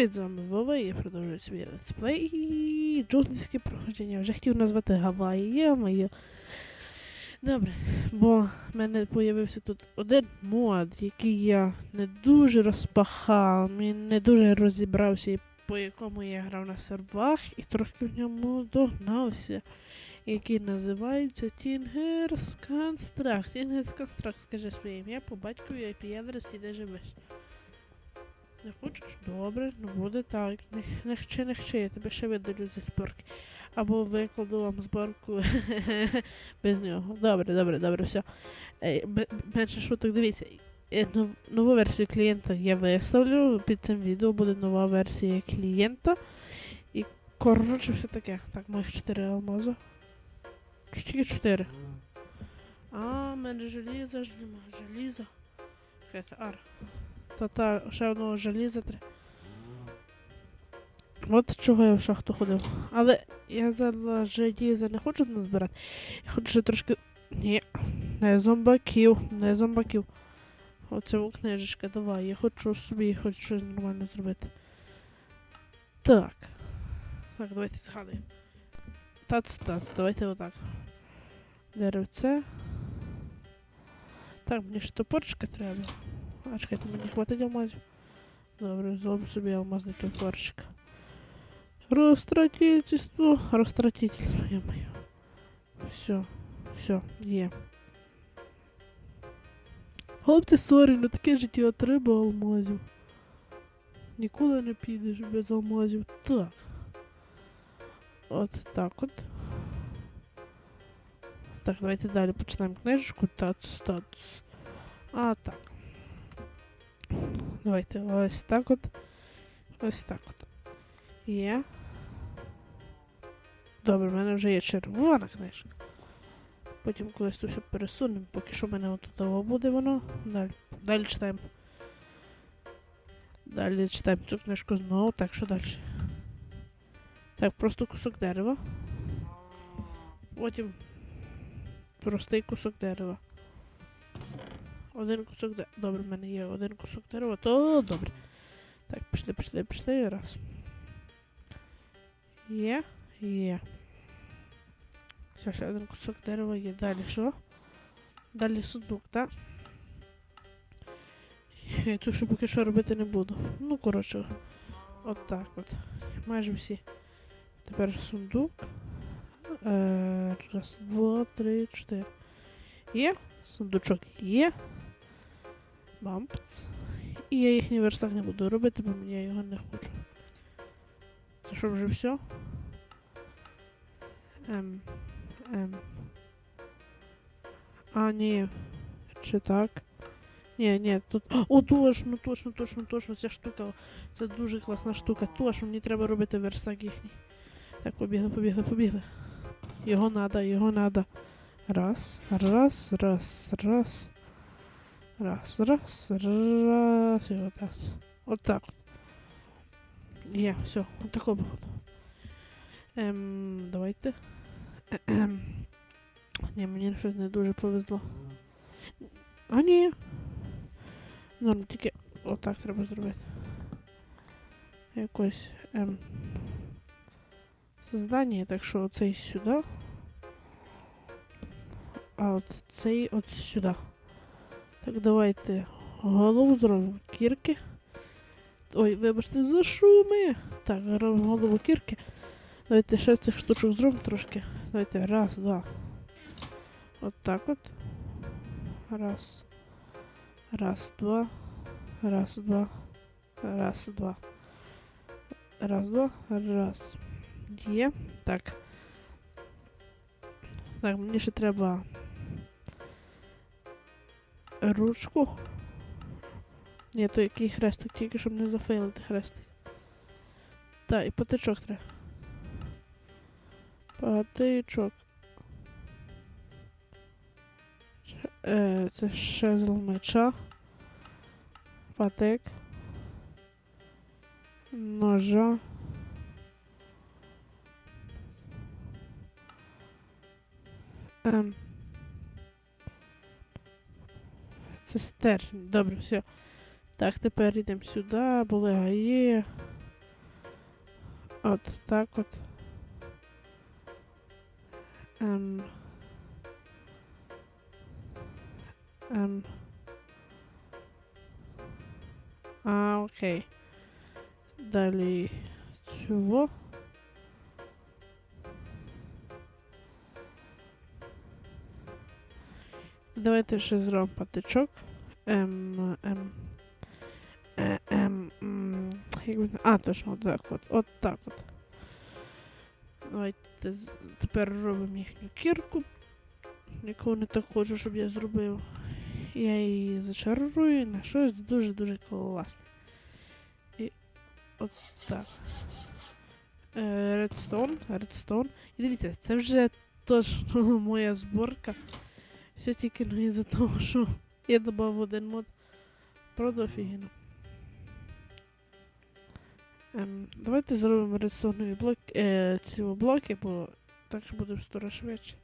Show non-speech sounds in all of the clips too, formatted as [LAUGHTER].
Привіт, з вами Вова, я продовжую свій летсплей і джунглівське проходження. Вже хотів назвати Гаваї, є моє. Добре, бо в мене з'явився тут один мод, який я не дуже розпахав, не дуже розібрався, по якому я грав на сервах, і трохи в ньому догнався, який називається Тінгерс Констракт. Тінгерс Констракт, скажи своє ім'я по батькові IP адрес і де живеш. Не хочеш? Добре, ну буде так. Не, не хчи, не хчи, я тебе ще видалю зі зборки. Або викладу вам зборку [LAUGHS] без нього. Добре, добре, добре, все. Менше шуток, дивіться. е, Нову версію клієнта я виставлю. Під цим відео буде нова версія клієнта. І коротше все таке. Так, моїх 4 алмаза. Тільки 4. А, в мене желіза ж нема. Желіза. Ар. Та ще одного желіза. От чого я в шахту ходив. Але я зараз желіза не хочу назбирати. Я хочу ще трошки. Ні. Не зомбаків, не зомбаків. Оце книжечка, давай. Я хочу собі хоч щось нормально зробити. Так. Так, давайте згадуємо. Тац, тац, давайте отак. Деревце. Так, мені ж топорчика треба. А чекайте, мені хватить алмазів. Добре, зробимо собі алмазний топорчик. Розтратительство. Розтратительство, я маю. Все, все, є. Хлопці, сорі, ну таке життя треба алмазів. Нікуди не підеш без алмазів. Так. От так от. Так, давайте далі починаємо книжечку. Тац, тац. А, так. Давайте ось так от. Ось так от. Є. Добре, в мене вже є червона книжка. Потім колись тут все пересунемо, поки що в мене отут буде воно. Далі, далі читаємо. Далі читаємо цю книжку знову, так що далі. Так, просто кусок дерева. Потім простий кусок дерева. Один кусок дерева. Добре, в мене є один кусок дерева, то добре. Так, пішли, пішли, пішли. Раз. Є, є. Все, ще один кусок дерева є. Далі що? Далі сундук, так? Я тут ще поки що робити не буду. Ну, коротше, от так от. Майже всі. Тепер сундук. Е, раз, два, три, чотири. Є. Сундучок є. Бампц. І я їхній верстак не буду робити, бо я його не хочу. Це що вже все? Ем. Ем. А, ні. Чи так? Ні, ні, тут. О, точно, точно, точно, точно. Ця штука. Це дуже класна штука. Точно, мені треба робити верстак їхній. Так, побігли, побігли, побігли. Його надо, його надо. Раз, раз, раз, раз. Раз, раз, раз. І от раз. От так. от. Є, все, от такого буде. Ем, давайте. Ем. Ні, мені щось не дуже повезло. А ні. Норм, тільки отак треба зробити. Якось ем. Создання, так що оцей сюди. А от цей от сюди. Так, давайте голову зробимо кірки. Ой, вибачте, за шуми. Так, голову кірки. Давайте ще цих штучок зробимо трошки. Давайте раз, два. От так от. Раз. Раз, два. Раз, два. Раз, два. Раз, два. Раз. Є. Так. Так, мені ще треба ручку. Ні, то який хрестик, тільки щоб не зафейлити хрестик. Так, і патичок треба. Патичок. Е, це шезл меча. Патик. Ножа. Ем. Це стержень. Добре, все. Так, тепер йдемо сюди, були гаї. От так от. Ем. Ем. А, окей. Далі цього. Давайте ще зробимо патичок. Ем, ем, е, ем, м, як він- а, точно, так от, от так от. Давайте тепер робимо їхню кірку. Нікого не так хочу, щоб я зробив. Я її зачарую на щось дуже-дуже класне. І от так. Е, Редстоун, редстоун. І дивіться, це вже точно [LAUGHS] моя зборка. Все тільки ну, із-за того, що я додав один мод. Правда офігенно. Ем, давайте зробимо редстоунові блоки, е, ці блоки, бо так що буде в сто швидше.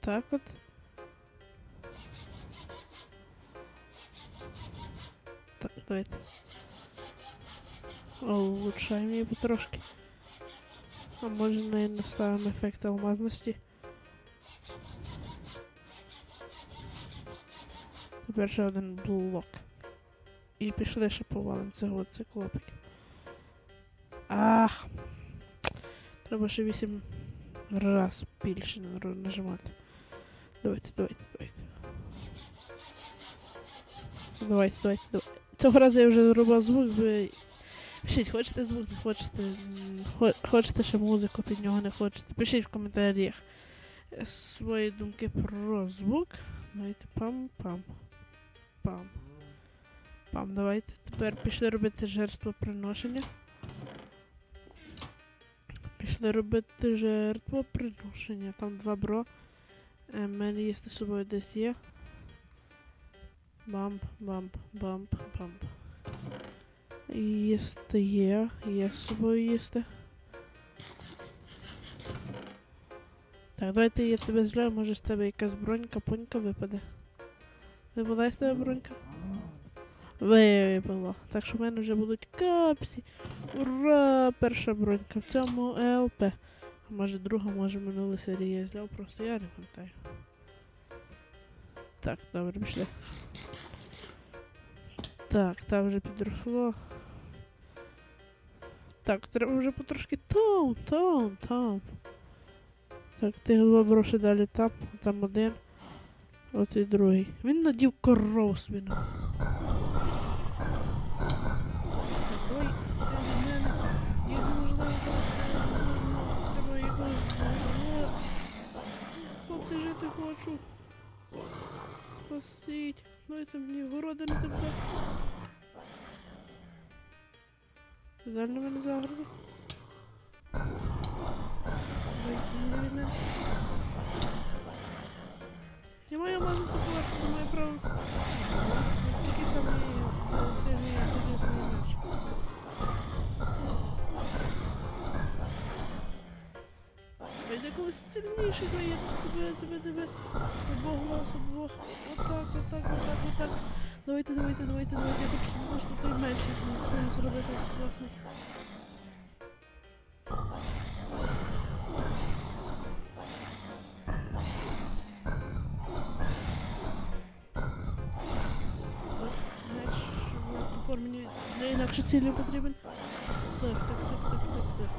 Так от. Так, давайте. Улучшаємо її потрошки. А може не наставимо ефект алмазності. Тепер ще один блок. І пішли ще повалим цього циклопиків. Ах! Треба ще 8 раз більше нажимати. Давайте, давайте, давайте. Давайте, давайте, давайте. Цього разу я вже зробив звук, ви Пишіть, хочете звук, не хочете. Хочете ще музику під нього не хочете. Пишіть в коментарях свої думки про звук. Давайте пам-пам. Пам. Пам, давайте. Тепер пішли робити жертвоприношення. Пішли робити жертвоприношення. Там два бро. Е, мене є з собою десь є. Бамп, бамп, бамп, бамп. Їсти є, є з собою їсти. Так, давайте я тебе зляю, може з тебе якась бронька, понька випаде. Випадає з тебе бронька? Випала. Так що в мене вже будуть капсі. Ура! Перша бронька в цьому ЛП. А може друга, може минулої серії я зляв, просто я не пам'ятаю. Так, добре, пішли. Так, там вже підросло. Так, треба вже потрошки таун, таун, таун. Так, тих два броші далі там, там один. От і другий. Він надів коров. Так, ти е, Хлопці, жити хочу. Спасіть. Давайте мені городи не на мене мене. Я маю мазати поверху, не маю права. Такий самий сильний залізний меч. Я йде колись сильніший, бо я тебе, тебе, тебе. Обох вас, обох. Отак, отак, отак, отак. Давайте, давайте, давайте, давайте. Я хочу собі просто той меч як це зробити класний. Меч в топор мені для інакше цілі потрібен. Так, так, так, так, так, так.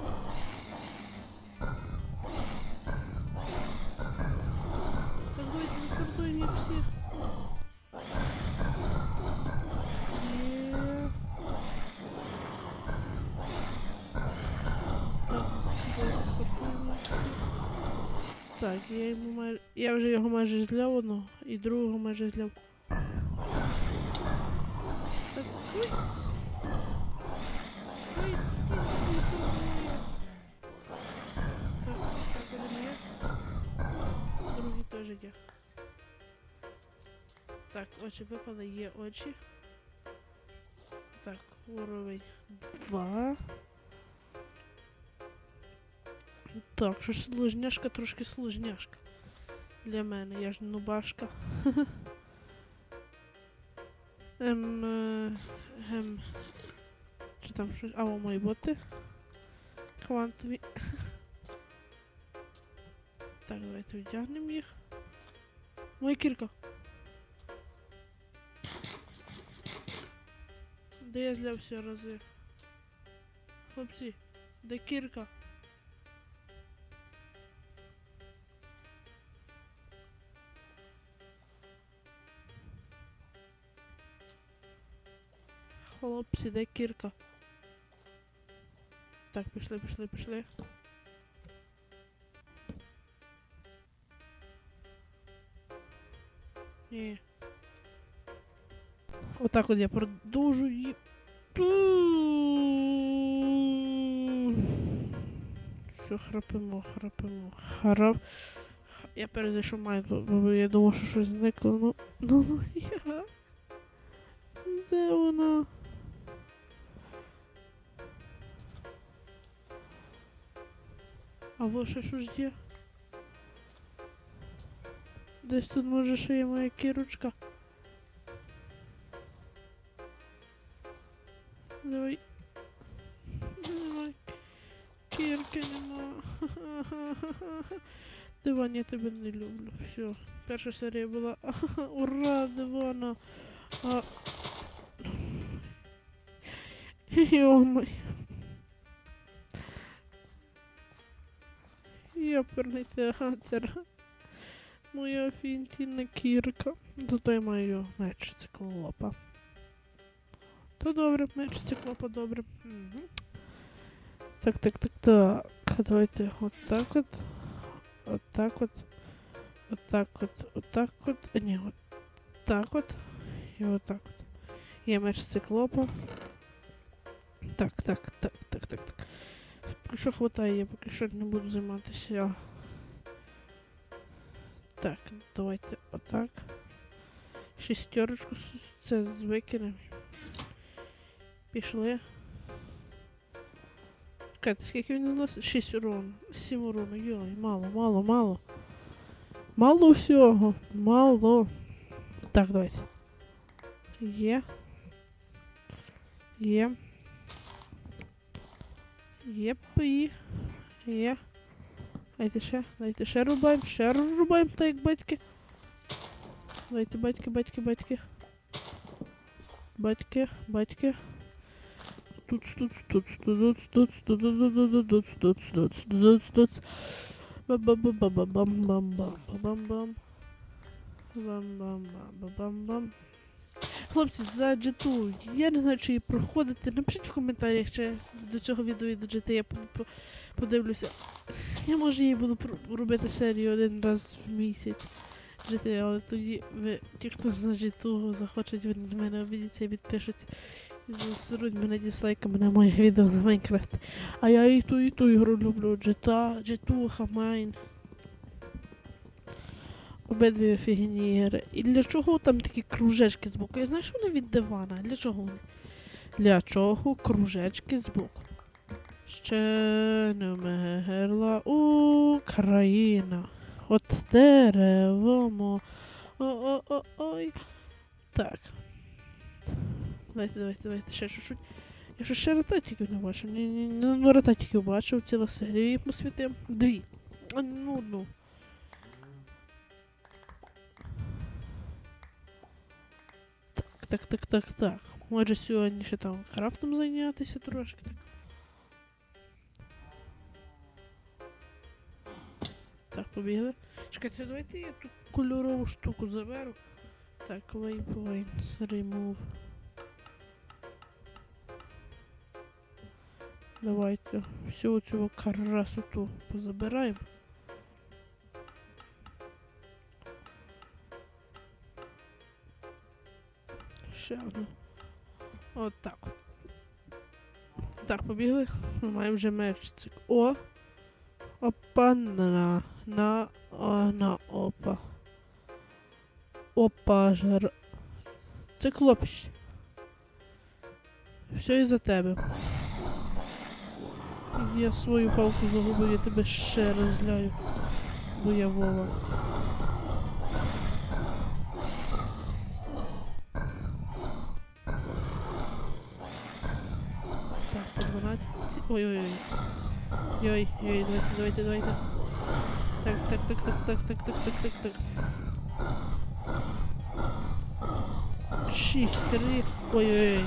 Так, давайте заспортуємо їх всіх. Так, я йому майже. Я вже його майже зляв одного і другого майже зляв. Так, ой. Ой, ти моє. Так, так, один є. Другий теж є. Так, очі випали, є очі. Так, уровень 2. Так, що ж служняшка, трошки служняшка. Для мене, я ж нубашка. [LAUGHS] ем, е, Гем. Чи там щось? А, мої боти. Квантові. [LAUGHS] Так, давайте вдягнемо їх. Моя кірка. Де я злявся рази? Хлопці, де кірка? Хлопці, де кірка? Так, пішли, пішли, пішли. Ні. Отак от я продовжую. Що храпимо, храпимо. Храп. Я перезайшов майку, бо я думав, що щось зникло. Ну, ну, ну я. Де вона? А во ще щось є? Десь тут може ще є моя кірочка. Давай. Давай. Кірки нема. [LAUGHS] Диван, я тебе не люблю. Все. Перша серія була. [LAUGHS] Ура, дивана. А... [LAUGHS] Йомай. Йоперний театр. Моя офігенна кірка. Зато я маю меч циклопа. То добре, меч циклопа добре. Так, так, так, так. Давайте от так от. От так от. От так от. От так от. А, Ні, от так от. І от так от. Є меч циклопа. Так, так, так, так, так, так. Що хватає, я поки що не буду займатися. Так, давайте отак. Шістерочку с- це викинемо. Пішли. Чекайте, скільки він наносить? 6 урон. 7 урону. Йой, мало, мало, мало. Мало всього. Мало. Так, давайте. Є. Є. Єп, і. Є. Дайте ще, дайте ще рубаємо, ще рубаємо, так як батьки. Дайте батьки, батьки, батьки. Батьки, батьки. Тут, тут, тут, тут, тут, тут, тут, тут, тут, тут, тут, тут, тут. Бам-бам-бам-бам-бам-бам-бам-бам. Бам-бам-бам-бам-бам. Хлопці, за джиту, я не знаю, чи її проходити. Напишіть в коментарях, ще до цього відео і до джити я по- по- подивлюся. Я може її буду робити серію один раз в місяць. Жити, але тоді ви, ті, хто за житу захочуть, вони до мене обідяться і підпишуться. І засеруть мене дізлайками на моє відео на Майнкрафт. А я і ту, і ту ігру люблю. Джита, джитуха, майн. Обидві офігенні ігри. І для чого там такі кружечки з боку? Я знаю, що вони від дивана. Для чого вони? Для чого кружечки з боку? Ще не вмерла Україна. От деревомо. О-о-о-ой. Так. Давайте, давайте, давайте, ще чуть-чуть. Я що ще ротатиків не бачив. Ну ротатиків бачив, ціла серія їх посвятив. Дві. Ну, одну. Так, так, так, так. Може сьогодні ще там крафтом зайнятися трошки. Так. Так, побігли. Чекайте, давайте я ту кольорову штуку заберу. Так, waypoint, remove. Давайте всю цю красоту позабираємо. Ще одну. От так. Так, побігли. Ми маємо вже меч. О! Опа на на о, на опа. Опа жар. Циклопіч. Все із-за тебе. Я свою палку загубив, я тебе ще раз ляю. Бо я Вова. Ой-ой-ой. Йой, йой, давайте, давайте, давайте. Так, так, так, так, так, так, так, так, так, так. Шість, три. Ой-ой-ой.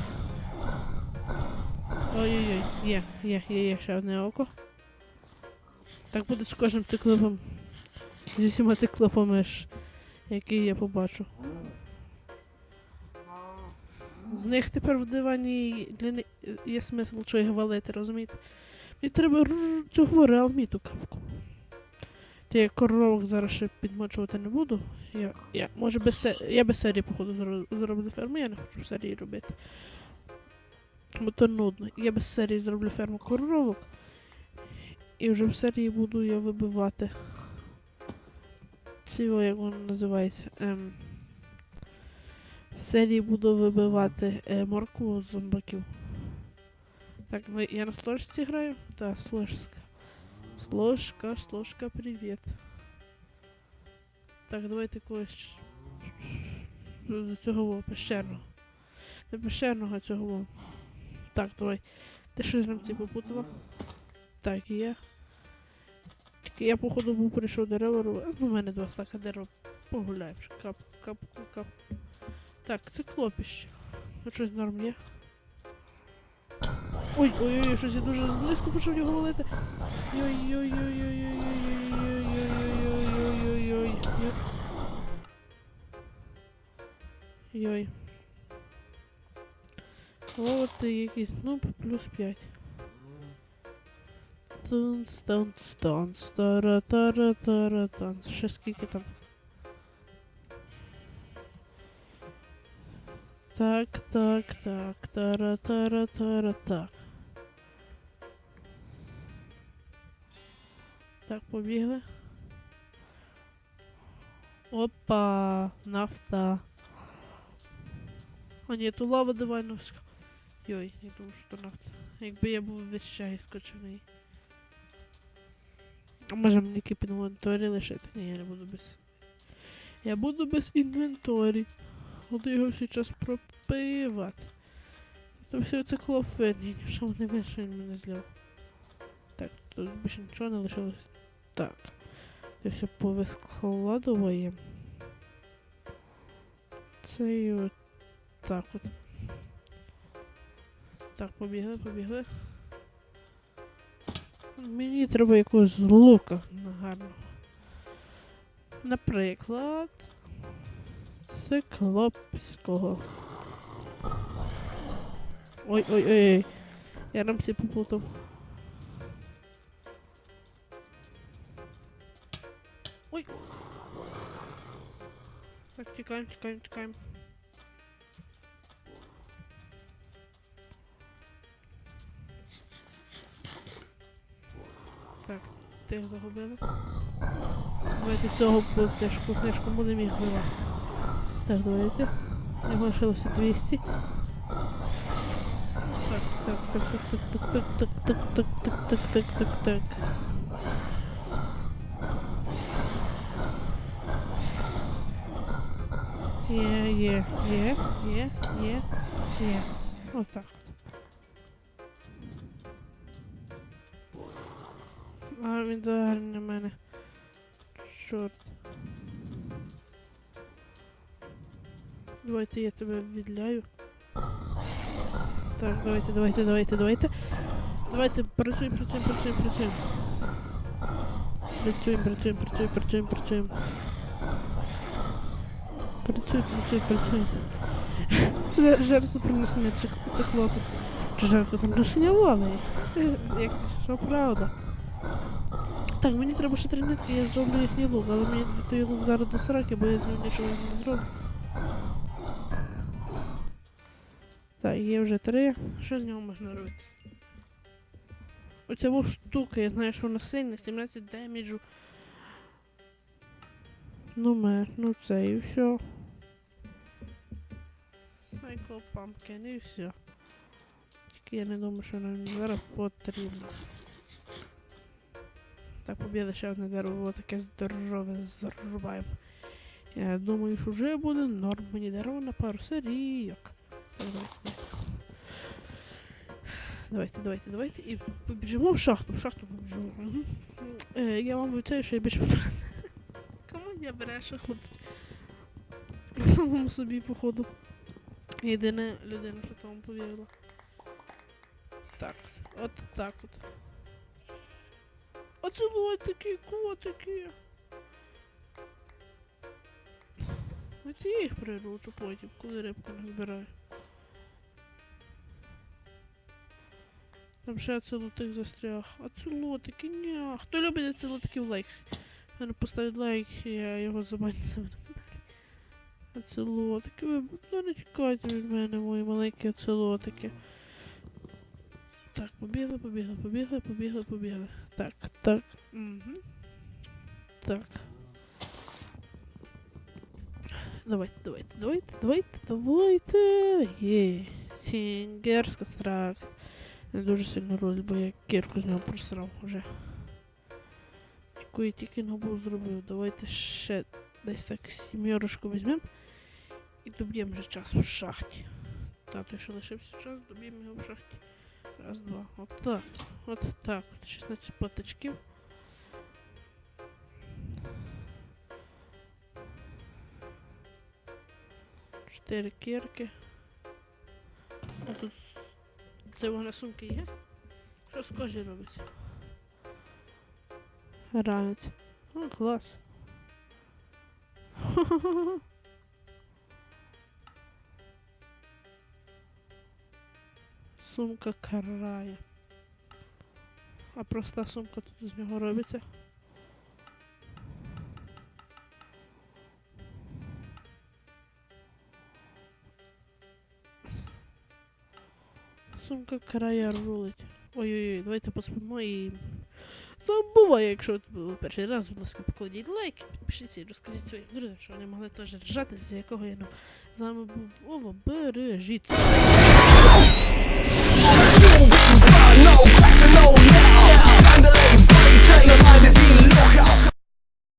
Ой-ой-ой. Є, є, є, є, ще одне око. Так буде з кожним циклопом. Зі всіма циклопами ж, які я побачу. З них тепер в дивані для них є смисл що їх валити, розумієте? Мені треба цього реалміту капку. Та я коровок зараз ще підмочувати не буду. Я, я, може без се... я без серії, походу, зроблю ферму, я не хочу в серії робити. Бо то нудно. Я без серії зроблю ферму коровок. І вже в серії буду я вибивати. Цього, як воно називається. Ем, в серії буду вибивати е, моркву з зомбаків. Так, ми, я на сложці граю? Так, сложка. Сложка, сложка, привіт. Так, давайте когось до цього пещерного. Не пещерного, цього. Так, давай. Ти що з ці попутала? Так, і я. Тільки я, походу, був прийшов дерево рубати. Ну, у мене два стака дерева. Погуляємо. Кап, кап, кап. Так, це клопіще. Ну щось норм є. Ой, ой, ой, щось я дуже близько почав його валити. Йой-йой-йой-йой-йой-йой-йой-йой-йой-йой-йой. Йой. О, ти якийсь нуб плюс 5. Тунц, танц, танц, танц. Ще скільки там? Так, так, так, тара, тара, тара, так. Так, побігли. Опа, нафта. А ні, то лава дивайновська. Йой, я думаю, що то нафта. Якби я був весь чай неї. А може мені під лишити? Ні, я не буду без. Я буду без інвенторі. Буду його всі час пропивати. То все це клофені. Що не вийшло, він мене зляв. Так, тут більше нічого не лишилось. Так. Це все повискладуємо. Це і от так от. Так, побігли, побігли. Мені треба якогось лука гарного. Наприклад. Циклопського. Ой-ой-ой. Я рамсі попутав. Ой. Так, тікаємо, тікаємо, тікаємо. Так, тих загубили. Давайте цього книжку, книжку будемо їх зливати. Так, давайте. Його лишилося 200. Так, так, так, так, так, так, так, так, так, так, так, так, так, так. Є, є, є, є, є, є. Отак. А він взагалі на мене. Чорт. Давайте я тебе відляю. Так, давайте, давайте, давайте, давайте. Давайте працюємо, працюємо, працюємо, працюємо. Працюємо, працюємо, працюємо, працюємо, працюємо. Працюємо, працюємо, працюємо. [LAUGHS] Це жертвопринесення цих- циклопу. Чи жертвоприношення лови. Як що правда. Так, мені треба ще три нитки, я зроблю їхній лук, але мені той лук зараз до сраки, бо я з ним нічого не зроблю. Є вже три. Що з нього можна робити? Оця штука, я знаю, що вона сильна, 17 деміджу. Ну мер, ну це і все. Cycle Pumpkin і все. Тільки я не думаю, що нам зараз потрібно. Так, побіда ще одне дерево, таке здорове, зрубаємо. Я думаю, що вже буде норм мені дерево на пару серійок. Так. Давайте, давайте, давайте. І побіжимо в шахту, в шахту побіжимо. Угу. Е, я вам обіцяю, що я більше [LAUGHS] Кому я береше, хлопці? Самому собі, походу. Єдина людина, що тому повірила. Так, от так от. Оцілуй такі котики. От я їх приручу потім, коли рибку не збираю. Там ще оцелотик застряг. Оцелотики, ня. Хто любить оцелотиків лайк? Мене поставить лайк, я його забаню на каналі. Оцелотики, ви ну, не тікайте від мене, мої маленькі оцелотики. Так, побігли, побігли, побігли, побігли, побігли. Так, так. Угу. Так. Давайте, давайте, давайте, давайте, давайте. Є. Сінгерс констракт. Не дуже сильно роль, бо я кірку з нього просрав вже. Яку я тільки набув зробив. Давайте ще десь так сім'єрушку візьмемо. І доб'ємо вже час в шахті. Та, той, лишився час, доб'ємо його в шахті. Раз, два. От так. От так. 16 патичків. Чотири кірки. Тут це вона сумки є? Що з кожі робиться? Ранець. О, клас. [LAUGHS] Сумка карає. А проста сумка тут з нього робиться. Сумка края рулить. Ой-ой-ой, давайте поспимо і. Забуваю, якщо було перший раз, будь ласка, покладіть лайк, підпишіться і розкажіть своїм друзям, що вони могли теж ржати, з якого я ну. З вами був Вова, бережіться. No cracks and no now. Mandalay, body, turn your